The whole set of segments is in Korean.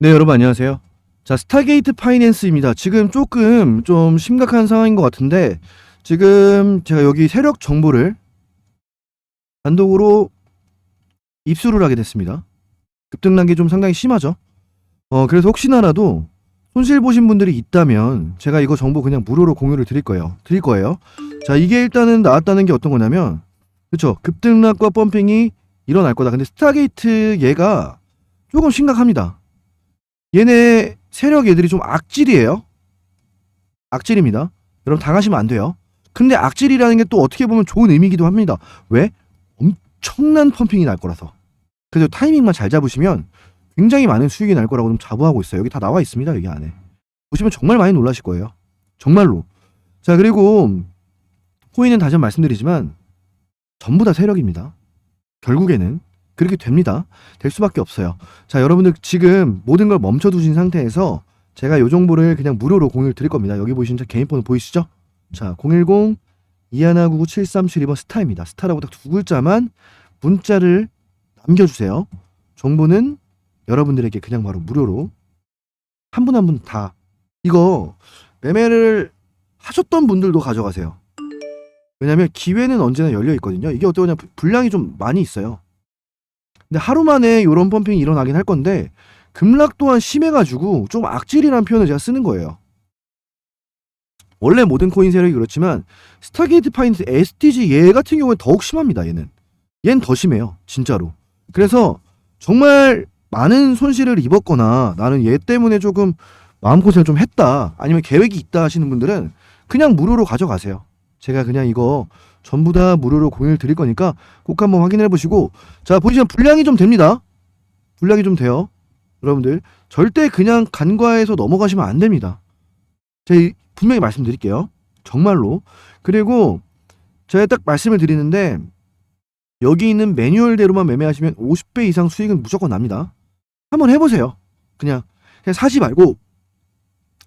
네, 여러분 안녕하세요. 자, 스타게이트 파이낸스입니다. 지금 조금 좀 심각한 상황인 것 같은데, 지금 제가 여기 세력 정보를 단독으로 입수를 하게 됐습니다. 급등난 게 좀 상당히 심하죠. 어, 그래서 혹시나라도 손실 보신 분들이 있다면 제가 이거 정보 그냥 무료로 공유를 드릴 거예요. 드릴 거예요. 자, 이게 일단은 나왔다는 게 어떤 거냐면, 그쵸. 급등락과 펌핑이 일어날 거다. 근데 스타게이트 얘가 조금 심각합니다. 얘네 세력 애들이 좀 악질이에요. 악질입니다. 여러분 당하시면 안 돼요. 근데 악질이라는 게 또 어떻게 보면 좋은 의미이기도 합니다. 왜? 엄청난 펌핑이 날 거라서. 그래서 타이밍만 잘 잡으시면 굉장히 많은 수익이 날 거라고 좀 자부하고 있어요. 여기 다 나와 있습니다. 여기 안에. 보시면 정말 많이 놀라실 거예요. 정말로. 자, 그리고 코인은 다시 한 번 말씀드리지만 전부 다 세력입니다. 결국에는 그렇게 됩니다. 될 수밖에 없어요. 자, 여러분들 지금 모든 걸 멈춰두신 상태에서 제가 이 정보를 그냥 무료로 공유를 드릴 겁니다. 여기 보시는 제 개인 번호 보이시죠? 자, 010 2199 7372번 스타입니다. 스타라고 딱 두 글자만 문자를 남겨주세요. 정보는 여러분들에게 그냥 바로 무료로 한 분 한 분 다 이거 매매를 하셨던 분들도 가져가세요. 왜냐면 기회는 언제나 열려 있거든요. 이게 어떠냐 분량이 좀 많이 있어요. 근데 하루 만에 이런 펌핑이 일어나긴 할 건데 급락 또한 심해가지고 좀 악질이라는 표현을 제가 쓰는 거예요. 원래 모든 코인 세력이 그렇지만 스타게이트 파인트 STG 얘 같은 경우는 더욱 심합니다. 얘는 얘는 더 심해요. 진짜로. 그래서 정말 많은 손실을 입었거나 나는 얘 때문에 조금 마음고생을 좀 했다 아니면 계획이 있다 하시는 분들은 그냥 무료로 가져가세요. 제가 그냥 이거 전부 다 무료로 공유를 드릴 거니까 꼭 한번 확인해 보시고 자 보시면 분량이 좀 됩니다. 분량이 좀 돼요. 여러분들 절대 그냥 간과해서 넘어가시면 안 됩니다. 제가 분명히 말씀드릴게요. 정말로. 그리고 제가 딱 말씀을 드리는데 여기 있는 매뉴얼대로만 매매하시면 50배 이상 수익은 무조건 납니다. 한번 해보세요. 그냥 그냥 사지 말고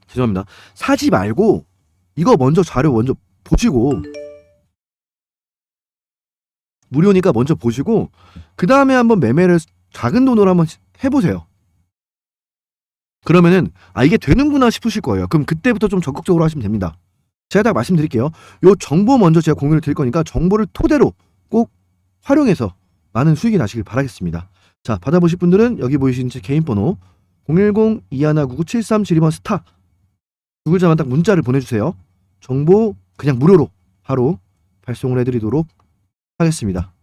죄송합니다. 사지 말고 이거 먼저 자료 먼저 보시고 무료니까 먼저 보시고 그 다음에 한번 매매를 작은 돈으로 한번 해보세요. 그러면은 아 이게 되는구나 싶으실 거예요. 그럼 그때부터 좀 적극적으로 하시면 됩니다. 제가 딱 말씀드릴게요. 요 정보 먼저 제가 공유를 드릴 거니까 정보를 토대로 꼭 활용해서 많은 수익이 나시길 바라겠습니다. 자 받아보실 분들은 여기 보이시는 제 개인 번호 010-2199-7372번 스타 두 글자만 딱 문자를 보내주세요. 정보 그냥 무료로 바로 발송을 해드리도록 하겠습니다.